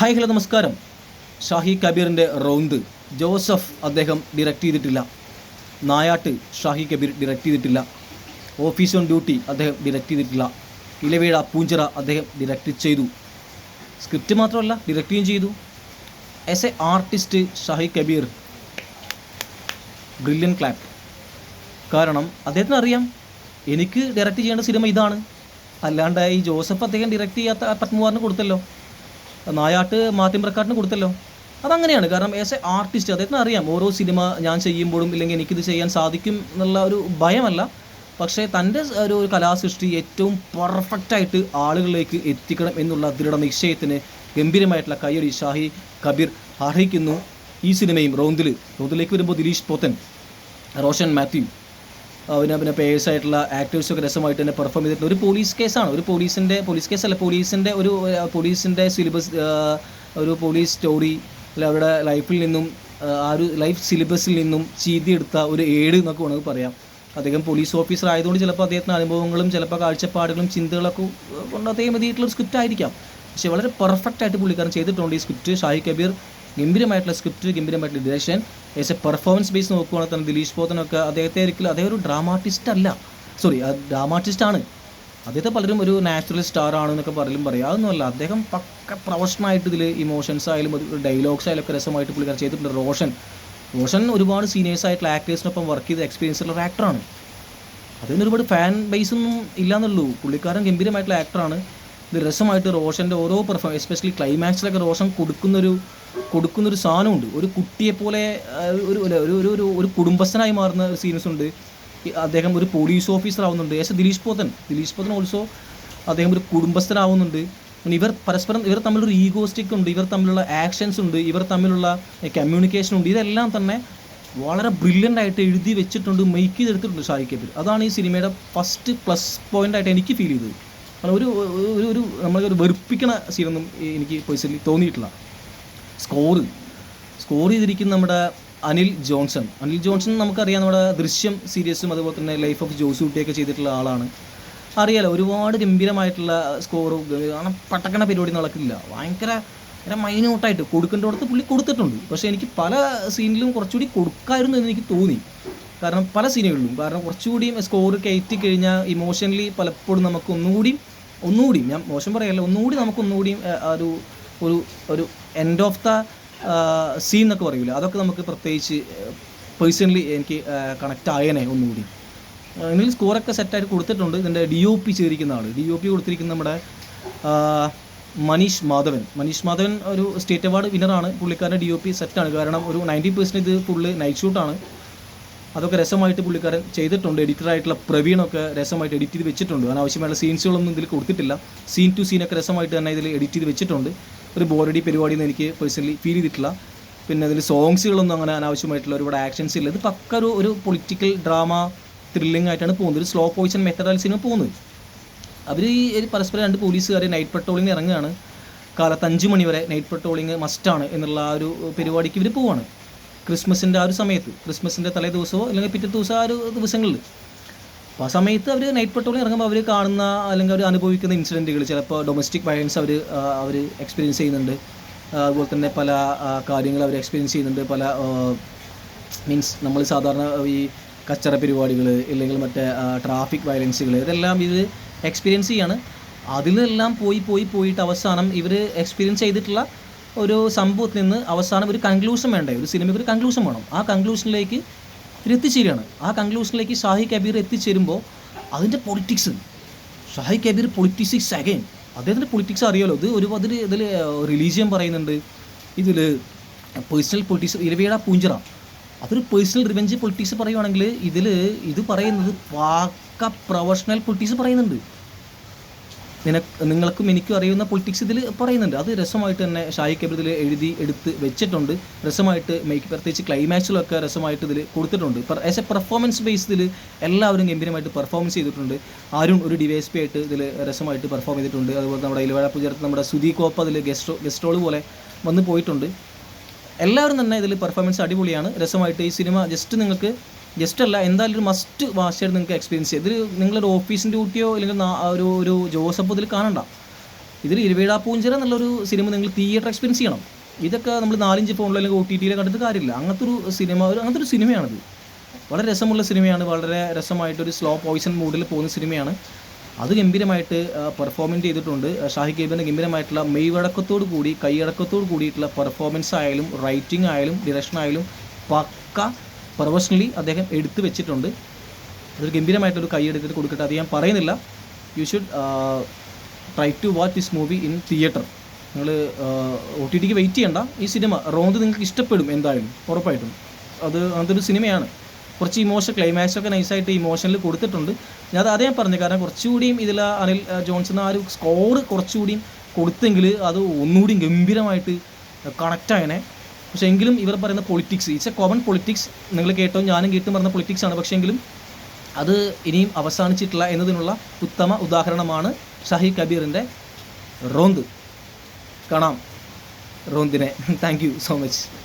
Hi hello നമസ്കാരം. ഷാഹി കബീറിന്റെ round. Joseph അദ്ദേഹം ഡിറക്റ്റ് ചെയ്തിട്ടില്ല. നായാട്ട് ഷാഹി കബീർ ഡിറക്റ്റ് ചെയ്തിട്ടില്ല. ഓഫീസ് ഓൺ ഡ്യൂട്ടി അദ്ദേഹം ഡിറക്റ്റ് ചെയ്തിട്ടില്ല. ഇലവേഴ പൂഞ്ചിറ അദ്ദേഹം ഡിറക്റ്റ് ചെയ്തു. സ്ക്രിപ്റ്റ് മാത്രമല്ല ഡിറക്റ്റും ചെയ്തു. As a artist Shahi Kabir brilliant clap കാരണം അദ്ദേഹത്തിന് അറിയാം എനിക്ക് ഡയറക്റ്റ് ചെയ്യേണ്ട സിനിമ ഇതാണ്. അല്ലാണ്ടായി ജോസഫ് അദ്ദേഹം ഡയറക്റ്റ് ചെയ്യാത്ത പത്മകുമാറിന് കൊടുത്തല്ലോ. നായാട്ട് മാധ്യമ പ്രക്കാട്ടിന് കൊടുത്തല്ലോ. അതങ്ങനെയാണ്. കാരണം ആസ് എ ആർട്ടിസ്റ്റ് അദ്ദേഹത്തിന് അറിയാം. ഓരോ സിനിമ ഞാൻ ചെയ്യുമ്പോഴും ഇല്ലെങ്കിൽ എനിക്കിത് ചെയ്യാൻ സാധിക്കും എന്നുള്ള ഒരു ഭയമല്ല. പക്ഷേ തന്റെ ഒരു കലാസൃഷ്ടി ഏറ്റവും പെർഫെക്റ്റായിട്ട് ആളുകളിലേക്ക് എത്തിക്കണം എന്നുള്ള ദൃഢ നിശ്ചയത്തിന് ഗംഭീരമായിട്ടുള്ള കയ്യടി ഷാഹി കബീർ അർഹിക്കുന്നു ഈ സിനിമയും റൗന്തിൽ റൗന്തിലേക്ക് വരുമ്പോൾ ദിലീഷ് പോത്തൻ റോഷൻ മാത്യു പിന്നെ പിന്നെ പേഴ്സ് ആയിട്ടുള്ള ആക്ടേഴ്സൊക്കെ രസമായിട്ട് തന്നെ പെർഫോം ചെയ്തിട്ടുണ്ട്. ഒരു പോലീസ് കേസാണ് ഒരു പോലീസിന്റെ പോലീസ് കേസല്ല പോലീസിന്റെ ഒരു പോലീസിന്റെ സിലബസ് ഒരു പോലീസ് സ്റ്റോറി അല്ല അവരുടെ ലൈഫിൽ നിന്നും ആ, ഒരു ലൈഫ് സിലബസിൽ നിന്നും ചീതിയെടുത്ത ഒരു ഏട് എന്നൊക്കെ വേണമെങ്കിൽ പറയാം. അദ്ദേഹം പോലീസ് ഓഫീസർ ആയതുകൊണ്ട് ചിലപ്പോൾ അദ്ദേഹത്തിന് അനുഭവങ്ങളും ചിലപ്പോൾ കാഴ്ചപ്പാടുകളും ചിന്തകളൊക്കെ കൊണ്ട് അദ്ദേഹം എഴുതിയിട്ടുള്ള സ്ക്രിപ്റ്റ് ആയിരിക്കാം. പക്ഷേ വളരെ പെർഫെക്റ്റ് ആയിട്ട് പുള്ളിക്കാരൻ ചെയ്തിട്ടുണ്ട് ഈ സ്ക്രിപ്റ്റ് ഷാഹി കബീർ ഗംഭീരമായിട്ടുള്ള സ്ക്രിപ്റ്റ് ഗംഭീരമായിട്ടുള്ള direction as a performance base നോക്കുകയാണെങ്കിൽ തന്നെ ദിലീഷ് പോത്തനൊക്കെ അദ്ദേഹത്തെ ഒരിക്കലും അദ്ദേഹം ഒരു ഡ്രാമാർട്ടിസ്റ്റ് അല്ല. സോറി ഡ്രാമാർട്ടിസ്റ്റ് ആണ്. അദ്ദേഹത്തെ പലരും ഒരു നാച്ചുറൽ സ്റ്റാർ ആണെന്നൊക്കെ പലരും പറയും. അതൊന്നുമല്ല അദ്ദേഹം പക്ക പ്രൊഫഷണലായിട്ട് ഇതിൽ ഇമോഷൻസ് ആയാലും ഡയലോഗ്സ് ആയാലും ഒക്കെ രസമായിട്ട് പുള്ളിക്കാർ ചെയ്തിട്ടുണ്ട്. റോഷൻ. റോഷൻ ഒരുപാട് സീനിയേഴ്സ് ആയിട്ടുള്ള ആക്ടേഴ്സിനൊപ്പം വർക്ക് ചെയ്ത എക്സ്പീരിയൻസ് ഉള്ള ഒരു ആക്ടറാണ് അതിന് ഒരുപാട് ഫാൻ ബേസ് ഒന്നും ഇല്ലാന്നുള്ളൂ. പുള്ളിക്കാരൻ ഗംഭീരമായിട്ടുള്ള ആക്ടറാണ് ഇത് രസമായിട്ട് റോഷന്റെ ഓരോ പെർഫോം എസ്പെഷ്യലി ക്ലൈമാക്സിലൊക്കെ റോഷൻ കൊടുക്കുന്നൊരു കൊടുക്കുന്നൊരു സാധനമുണ്ട്. ഒരു കുട്ടിയെപ്പോലെ ഒരു ഒരു ഒരു ഒരു ഒരു കുടുംബസ്ഥനായി മാറുന്ന സീൻസ് ഉണ്ട്. അദ്ദേഹം ഒരു പോലീസ് ഓഫീസർ ആവുന്നുണ്ട്. ഏശ ദിലീഷ് പോത്തൻ. ദിലീഷ് പോത്തൻ ഓൾസോ അദ്ദേഹം ഒരു കുടുംബസ്ഥനാവുന്നുണ്ട്. പിന്നെ ഇവർ പരസ്പരം ഇവർ തമ്മിലൊരു ഈഗോസ്റ്റിക് ഉണ്ട്. ഇവർ തമ്മിലുള്ള ആക്ഷൻസ് ഉണ്ട്. ഇവർ തമ്മിലുള്ള കമ്മ്യൂണിക്കേഷൻ ഉണ്ട്. ഇതെല്ലാം തന്നെ വളരെ ബ്രില്യന്റ് ആയിട്ട് എഴുതി വെച്ചിട്ടുണ്ട് മെയ്ക്ക് ചെയ്തെടുത്തിട്ടുണ്ട് ഷാഹിഖ് കപൂർ. അതാണ് ഈ സിനിമയുടെ ഫസ്റ്റ് പ്ലസ് പോയിന്റായിട്ട് എനിക്ക് ഫീൽ ചെയ്തത്. ഒരു ഒരു ഒരു നമ്മളൊരു വെറുപ്പിക്കണ സീനൊന്നും എനിക്ക് പേഴ്സണലി തോന്നിയിട്ടില്ല. സ്കോറ് സ്കോർ ചെയ്തിരിക്കുന്ന നമ്മുടെ അനിൽ ജോൺസൺ. അനിൽ ജോൺസൺ നമുക്കറിയാം നമ്മുടെ ദൃശ്യം സീരീസും അതുപോലെ തന്നെ ലൈഫ് ഓഫ് ജോസ് കുട്ടിയൊക്കെ ചെയ്തിട്ടുള്ള ആളാണ്. അറിയാലോ ഒരുപാട് ഗംഭീരമായിട്ടുള്ള സ്കോറും കാരണം പട്ടക്കണ പരിപാടി നടക്കില്ല. ഭയങ്കര ഭയങ്കര മൈന്യൂട്ടായിട്ട് കൊടുക്കേണ്ടടുത്ത് പുള്ളി കൊടുത്തിട്ടുണ്ട്. പക്ഷേ എനിക്ക് പല സീനിലും കുറച്ചുകൂടി കൊടുക്കായിരുന്നു എന്ന് എനിക്ക് തോന്നി. കാരണം പല സീനുകളിലും. കാരണം കുറച്ചുകൂടിയും സ്കോർ കയറ്റി കഴിഞ്ഞാൽ ഇമോഷണലി പലപ്പോഴും നമുക്ക് ഒന്നുകൂടി ഒന്നുകൂടി ഞാൻ മോശം പറയല്ല ഒന്നുകൂടി നമുക്ക് ഒരു ഒരു ഒരു എൻഡ് ഓഫ് ദ സീൻ എന്നൊക്കെ പറയൂല. അതൊക്കെ നമുക്ക് പ്രത്യേകിച്ച് പേഴ്സണലി എനിക്ക് കണക്റ്റ് ആയനെ ഒന്നുകൂടി. ഇതിൽ സ്കോറൊക്കെ സെറ്റായിട്ട് കൊടുത്തിട്ടുണ്ട്. ഇതിന്റെ ഡി ഒ പി ചേരിക്കുന്ന ആൾ ഡി ഒ പി കൊടുത്തിരിക്കുന്ന നമ്മുടെ മനീഷ് മാധവൻ. മനീഷ് മാധവൻ ഒരു സ്റ്റേറ്റ് അവാർഡ് വിന്നറാണ് പുള്ളിക്കാരന്റെ ഡി ഒ പി സെറ്റാണ് കാരണം ഒരു നയന്റി പെർസെന്റ് ഇത് ഫുള്ള് നൈറ്റ് ഷൂട്ടാണ് അതൊക്കെ രസമായിട്ട് പുള്ളിക്കാരൻ ചെയ്തിട്ടുണ്ട്. എഡിറ്ററായിട്ടുള്ള പ്രവീണൊക്കെ രസമായിട്ട് എഡിറ്റ് ചെയ്ത് വെച്ചിട്ടുണ്ട്. അനാവശ്യമായുള്ള സീൻസുകളൊന്നും ഇതിൽ കൊടുത്തിട്ടില്ല. സീൻ ടു സീനൊക്കെ രസമായിട്ട് തന്നെ ഇതിൽ എഡിറ്റ് ചെയ്ത് വെച്ചിട്ടുണ്ട്. ഒരു ബോറടി എന്ന് എനിക്ക് പേഴ്സണലി ഫീൽ ചെയ്തിട്ടില്ല. പിന്നെ അതിൽ സോങ്സുകളൊന്നും അങ്ങനെ അനാവശ്യമായിട്ടുള്ള ഒരുപാട് ആക്ഷൻസ് ഇല്ല. ഇത് പക്ക ഒരു ഒരു പൊളിറ്റിക്കൽ ഡ്രാമ ത്രില്ലിംഗ് ആയിട്ടാണ് പോകുന്നത്. ഒരു സ്ലോ പോയിസൺ മെത്തഡാൽ സിനിമ പോകുന്നത്. അവർ ഈ പരസ്പരം രണ്ട് പോലീസുകാർ നൈറ്റ് പട്രോളിങ്ങിന് ഇറങ്ങുകയാണ്. കാലത്ത് അഞ്ച് മണിവരെ നൈറ്റ് പട്രോളിങ് മസ്റ്റാണ് എന്നുള്ള ആ ഒരു പരിപാടിക്ക് ഇവർ പോവാണ്. ക്രിസ്മസിന്റെ ആ ഒരു സമയത്ത് ക്രിസ്മസിന്റെ തലേ ദിവസമോ അല്ലെങ്കിൽ പിറ്റേ ദിവസം ആ ഒരു ദിവസങ്ങളിൽ. അപ്പോൾ ആ സമയത്ത് അവർ നൈറ്റ് പെട്രോളിൽ ഇറങ്ങുമ്പോൾ അവർ കാണുന്ന അല്ലെങ്കിൽ അവർ അനുഭവിക്കുന്ന ഇൻസിഡന്റുകൾ ചിലപ്പോൾ ഡൊമസ്റ്റിക് വയലൻസ് അവർ അവർ എക്സ്പീരിയൻസ് ചെയ്യുന്നുണ്ട്. അതുപോലെ തന്നെ പല കാര്യങ്ങൾ അവർ എക്സ്പീരിയൻസ് ചെയ്യുന്നുണ്ട്. പല മീൻസ് നമ്മൾ സാധാരണ ഈ കച്ചറ പരിപാടികൾ ഇല്ലെങ്കിൽ മറ്റേ ട്രാഫിക് വയലൻസുകൾ ഇതെല്ലാം ഇത് എക്സ്പീരിയൻസ് ചെയ്യാണ്. അതിലെല്ലാം പോയി പോയി പോയിട്ട് അവസാനം ഇവർ എക്സ്പീരിയൻസ് ചെയ്തിട്ടുള്ള ഒരു സംഭവത്തിൽ നിന്ന് അവസാനം ഒരു കൺക്ലൂഷൻ വേണ്ടേ? ഒരു സിനിമയ്ക്ക് ഒരു കൺക്ലൂഷൻ വേണം. ആ കൺക്ലൂഷനിലേക്ക് എത്തിച്ചേരുകയാണ് ആ കൺക്ലൂഷനിലേക്ക് ഷാഹി കബീർ എത്തിച്ചേരുമ്പോൾ അതിന്റെ politics Shahi Kabir politics again അദ്ദേഹത്തിന്റെ പൊളിറ്റിക്സ് അറിയാലോ? ഇത് ഒരു അതിൽ ഇതിൽ റിലീജിയൻ പറയുന്നുണ്ട്. ഇതിൽ പേഴ്സണൽ പൊളിറ്റിക്സ് ഇരവേട പൂഞ്ചിറ. അതൊരു പേഴ്സണൽ റിവെഞ്ച് പൊളിറ്റിക്സ് പറയുവാണെങ്കിൽ ഇതിൽ ഇത് പറയുന്നത് വാക്ക പ്രൊഫഷണൽ പൊളിറ്റിക്സ് പറയുന്നുണ്ട്. നിങ്ങൾക്കും എനിക്കും അറിയുന്ന പൊളിറ്റിക്സ് ഇതിൽ പറയുന്നുണ്ട്. അത് രസമായിട്ട് തന്നെ ഷായി കബീർ എഴുതി എടുത്ത് വെച്ചിട്ടുണ്ട്. രസമായിട്ട് മേക്ക് പ്രത്യേകിച്ച് ക്ലൈമാക്സിലൊക്കെ രസമായിട്ട് ഇതിൽ കൊടുത്തിട്ടുണ്ട്. ആസ് എ പെർഫോമൻസ് ബേസ്ഡിൽ എല്ലാവരും ഗംഭീരമായിട്ട് പെർഫോമൻസ് ചെയ്തിട്ടുണ്ട്. ആരും ഒരു ഡിവൈസ് പി ആയിട്ട് ഇതിൽ രസമായിട്ട് പെർഫോം ചെയ്തിട്ടുണ്ട്. അതുപോലെ നമ്മുടെ ഇലവാഴ പുജർത്ത് നമ്മുടെ സുധി കോപ്പ അതിൽ ഗസ്റ്റ് ഗസ്റ്റ് റോൾ പോലെ വന്ന് പോയിട്ടുണ്ട്. എല്ലാവരും തന്നെ ഇതിൽ പെർഫോമൻസ് അടിപൊളിയാണ്. രസമായിട്ട് ഈ സിനിമ ജസ്റ്റ് നിങ്ങൾക്ക് ജസ്റ്റ് അല്ല എന്തായാലും ഒരു മസ്റ്റ് വാച്ചായിട്ട് നിങ്ങൾക്ക് എക്സ്പീരിയൻസ് ചെയ്യാം. ഇതിൽ നിങ്ങളൊരു ഓഫീസിന്റെ ഡ്യൂട്ടിയോ അല്ലെങ്കിൽ ഒരു ഒരു ജോസഫ് ഇതിൽ കാണണ്ട. ഇതിൽ ഇരുവേഴാ പൂഞ്ചിറ എന്നുള്ളൊരു സിനിമ നിങ്ങൾ തിയേറ്റർ എക്സ്പീരിയൻസ് ചെയ്യണം. ഇതൊക്കെ നമ്മൾ നാലഞ്ച് ഫോണിൽ അല്ലെങ്കിൽ ഒ ടി ടിയിൽ കണ്ടിട്ട് കാര്യമില്ല. അങ്ങനത്തെ ഒരു സിനിമ ഒരു അങ്ങനത്തെ ഒരു സിനിമയാണിത് വളരെ രസമുള്ള സിനിമയാണ് വളരെ രസമായിട്ട് ഒരു സ്ലോ പോയിസൺ മൂഡിൽ പോകുന്ന സിനിമയാണ് അത് ഗംഭീരമായിട്ട് പെർഫോമൻസ് ചെയ്തിട്ടുണ്ട്. ഷാഹി കബീറിന്റെ ഗംഭീരമായിട്ടുള്ള മെയ്വഴക്കത്തോടു കൂടി കൈയടക്കത്തോടു കൂടിയിട്ടുള്ള പെർഫോമൻസ് ആയാലും റൈറ്റിംഗ് ആയാലും ഡിറക്ഷൻ ആയാലും പക്ക പ്രൊഫഷണലി അദ്ദേഹം എടുത്തു വെച്ചിട്ടുണ്ട്. അതൊരു ഗംഭീരമായിട്ടൊരു കൈ എടുത്തിട്ട് കൊടുക്കട്ടെ അത് ഞാൻ പറയുന്നില്ല. You should try to watch this movie in theatre നിങ്ങൾ ഒ ടി ടിക്ക് വെയിറ്റ് ചെയ്യണ്ട. ഈ സിനിമ റോന്ത് നിങ്ങൾക്ക് ഇഷ്ടപ്പെടും എന്തായാലും ഉറപ്പായിട്ടും. അത് അതൊരു സിനിമയാണ്. കുറച്ച് ഇമോഷൻ ക്ലൈമാക്സ് ഒക്കെ നൈസായിട്ട് ഇമോഷനിൽ കൊടുത്തിട്ടുണ്ട്. ഞാൻ അത് പറഞ്ഞു കാരണം കുറച്ചുകൂടിയും ഇതിൽ അനിൽ ജോൺസൺ ആ ഒരു സ്കോർ കുറച്ചുകൂടിയും കൊടുത്തെങ്കിൽ അത് ഒന്നുകൂടി ഗംഭീരമായിട്ട് കണക്റ്റ് ആയനെ. പക്ഷേ എങ്കിലും ഇവർ പറയുന്ന politics it's a common politics നിങ്ങൾ കേട്ടോ ഞാനും കേട്ടും പറഞ്ഞ പൊളിറ്റിക്സ് ആണ്. പക്ഷേ എങ്കിലും അത് ഇനിയും അവസാനിച്ചിട്ടില്ല എന്നതിനുള്ള ഉത്തമ ഉദാഹരണമാണ് ഷാഹി കബീറിന്റെ റോന്ത്. കാണാം. റോന്തിനെ. Thank you so much